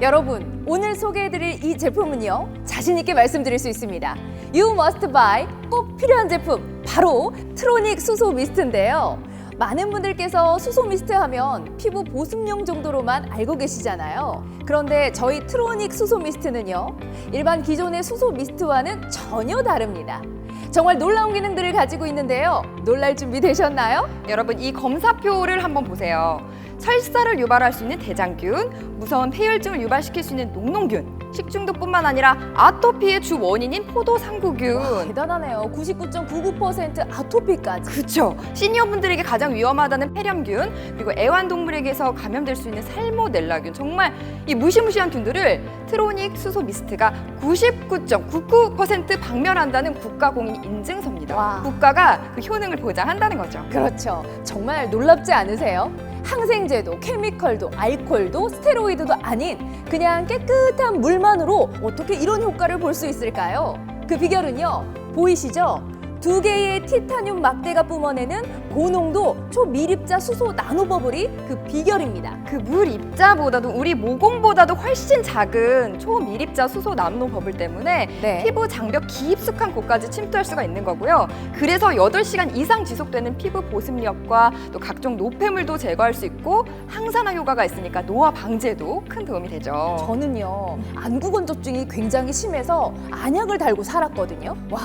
여러분, 오늘 소개해드릴 이 제품은요, 자신있게 말씀드릴 수 있습니다. You must buy 꼭 필요한 제품, 바로 트로닉 수소 미스트인데요. 많은 분들께서 수소 미스트 하면 피부 보습용 정도로만 알고 계시잖아요. 그런데 저희 트로닉 수소 미스트는요, 일반 기존의 수소 미스트와는 전혀 다릅니다. 정말 놀라운 기능들을 가지고 있는데요. 놀랄 준비 되셨나요? 여러분 이 검사표를 한번 보세요. 설사를 유발할 수 있는 대장균, 무서운 폐혈증을 유발시킬 수 있는 녹농균, 식중독뿐만 아니라 아토피의 주 원인인 포도상구균. 와, 대단하네요. 99.99% 아토피까지. 그렇죠. 시니어분들에게 가장 위험하다는 폐렴균, 그리고 애완동물에게서 감염될 수 있는 살모넬라균. 정말 이 무시무시한 균들을 트로닉 수소 미스트가 99.99% 박멸한다는 국가 공인 인증서입니다. 와. 국가가 그 효능을 보장한다는 거죠. 그렇죠. 정말 놀랍지 않으세요? 항생제도, 케미컬도, 알코올도, 스테로이드도 아닌 그냥 깨끗한 물만으로 어떻게 이런 효과를 볼 수 있을까요? 그 비결은요, 보이시죠? 두 개의 티타늄 막대가 뿜어내는 고농도 초미립자 수소 나노버블이 그 비결입니다. 그 물 입자보다도 우리 모공보다도 훨씬 작은 초미립자 수소 남노 버블 때문에 네. 피부 장벽 깊숙한 곳까지 침투할 수가 있는 거고요. 그래서 8시간 이상 지속되는 피부 보습력과 또 각종 노폐물도 제거할 수 있고 항산화 효과가 있으니까 노화 방지에도 큰 도움이 되죠. 저는요 안구 건조증이 굉장히 심해서 안약을 달고 살았거든요. 와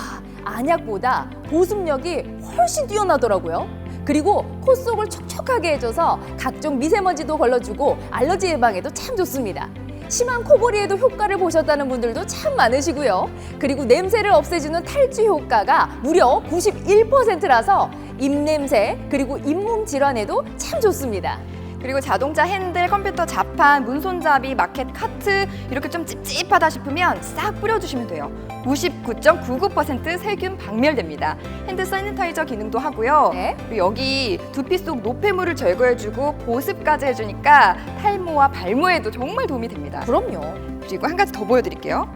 안약보다 보습력이 훨씬 뛰어나더라고요. 그리고 코 속을 촉촉하게 해줘서 각종 미세먼지도 걸러주고 알러지 예방에도 참 좋습니다. 심한 코골이에도 효과를 보셨다는 분들도 참 많으시고요. 그리고 냄새를 없애주는 탈취 효과가 무려 91%라서 입냄새 그리고 잇몸 질환에도 참 좋습니다. 그리고 자동차 핸들, 컴퓨터 자판, 문손잡이, 마켓 카트 이렇게 좀 찝찝하다 싶으면 싹 뿌려주시면 돼요. 99.99% 세균 박멸됩니다. 핸드 사니타이저 기능도 하고요. 네. 그리고 여기 두피 속 노폐물을 제거해주고 보습까지 해주니까 탈모와 발모에도 정말 도움이 됩니다. 그럼요. 그리고 한 가지 더 보여드릴게요.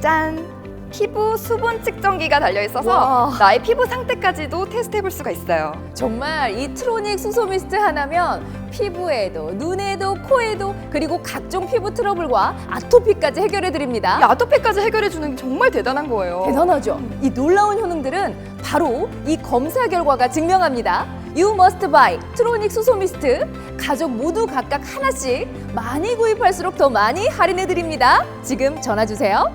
짠! 피부 수분 측정기가 달려 있어서 와. 나의 피부 상태까지도 테스트해 볼 수가 있어요. 정말 이 트로닉 수소 미스트 하나면 피부에도 눈에도 코에도 그리고 각종 피부 트러블과 아토피까지 해결해 드립니다. 이 아토피까지 해결해 주는 게 정말 대단한 거예요. 대단하죠? 이 놀라운 효능들은 바로 이 검사 결과가 증명합니다. You must buy 트로닉 수소 미스트 가족 모두 각각 하나씩 많이 구입할수록 더 많이 할인해 드립니다. 지금 전화 주세요.